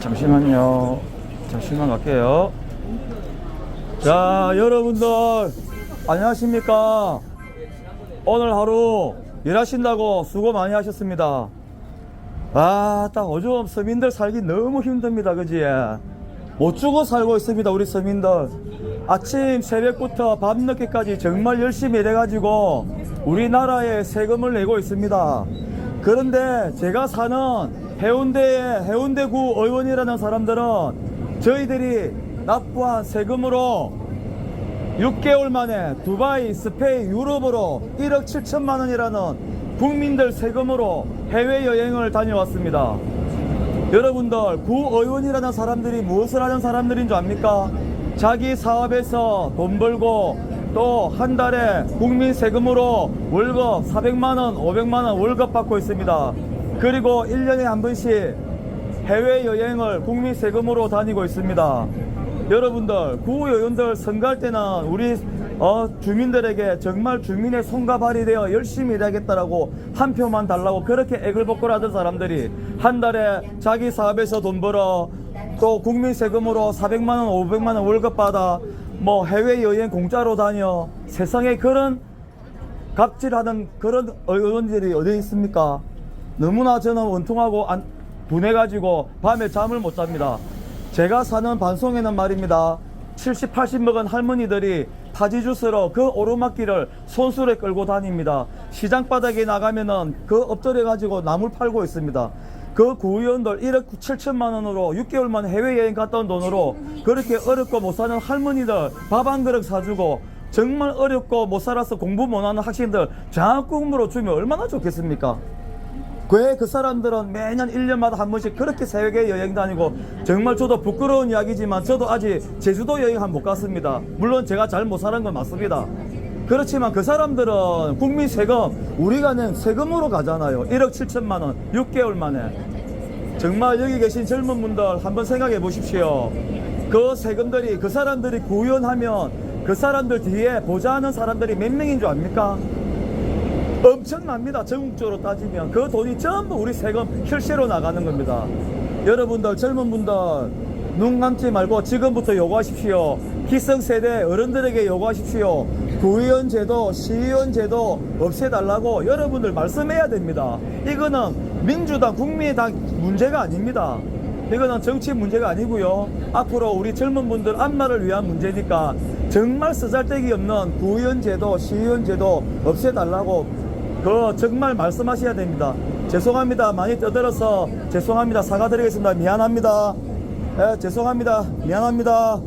잠시만요. 잠시만 갈게요. 자, 여러분들, 안녕하십니까. 오늘 하루 일하신다고 수고 많이 하셨습니다. 아, 딱 요즘 서민들 살기 너무 힘듭니다. 그지? 못 주고 살고 있습니다. 우리 서민들. 아침 새벽부터 밤늦게까지 정말 열심히 일해가지고 우리나라에 세금을 내고 있습니다. 그런데 제가 사는 해운대의 해운대구 의원이라는 사람들은 저희들이 납부한 세금으로 6개월 만에 두바이, 스페인, 유럽으로 1억 7천만 원이라는 국민들 세금으로 해외여행을 다녀왔습니다. 여러분들 구의원이라는 사람들이 무엇을 하는 사람들인 줄 압니까? 자기 사업에서 돈 벌고 또 한 달에 국민 세금으로 월급 400만원, 500만원 월급 받고 있습니다. 그리고 1년에 한 번씩 해외여행을 국민 세금으로 다니고 있습니다. 여러분들 구의원들 선거할 때는 우리 어, 주민들에게 정말 주민의 손과 발이 되어 열심히 일하겠다라고 한 표만 달라고 그렇게 애글복걸하던 사람들이 한 달에 자기 사업에서 돈 벌어 또 국민 세금으로 400만 원, 500만 원 월급 받아 뭐 해외 여행 공짜로 다녀 세상에 그런 갑질하는 그런 의원들이 어디 있습니까? 너무나 저는 원통하고 안, 분해가지고 밤에 잠을 못 잡니다. 제가 사는 반송에는 말입니다. 70, 80 먹은 할머니들이 파지 주스로 그 오르막길을 손수레 끌고 다닙니다. 시장 바닥에 나가면은 그 엎드려 가지고 나물 팔고 있습니다. 그 구의원들 1억 7천만 원으로 6개월 만에 해외여행 온 돈으로 그렇게 어렵고 못 사는 할머니들 밥 한 그릇 사주고 정말 어렵고 못 살아서 공부 못하는 학생들 장학금으로 주면 얼마나 좋겠습니까? 왜 그 사람들은 매년 1년마다 한 번씩 그렇게 세계 여행 다니고 정말 저도 부끄러운 이야기지만 저도 아직 제주도 여행 한못 갔습니다. 물론 제가 잘 못 사는 건 맞습니다. 그렇지만 그 사람들은 국민 세금 우리가 낸 세금으로 가잖아요. 1억 7천만 원 6개월 만에. 정말 여기 계신 젊은 분들 한번 생각해 보십시오. 그 세금들이 그 사람들이 구현하면 그 사람들 뒤에 보좌하는 사람들이 몇 명인 줄 압니까? 엄청납니다. 전국적으로 따지면 그 돈이 전부 우리 세금 혈세로 나가는 겁니다. 여러분들 젊은 분들 눈 감지 말고 지금부터 요구하십시오. 기성세대 어른들에게 요구하십시오. 구의원 제도, 시의원 제도 없애달라고 여러분들 말씀해야 됩니다. 이거는 민주당, 국민의당 문제가 아닙니다. 이거는 정치 문제가 아니고요. 앞으로 우리 젊은 분들 안마를 위한 문제니까 정말 쓰잘데기 없는 구의원 제도, 시의원 제도 없애달라고 그 정말 말씀하셔야 됩니다. 죄송합니다. 많이 떠들어서 죄송합니다. 사과드리겠습니다. 미안합니다. 예, 죄송합니다. 미안합니다.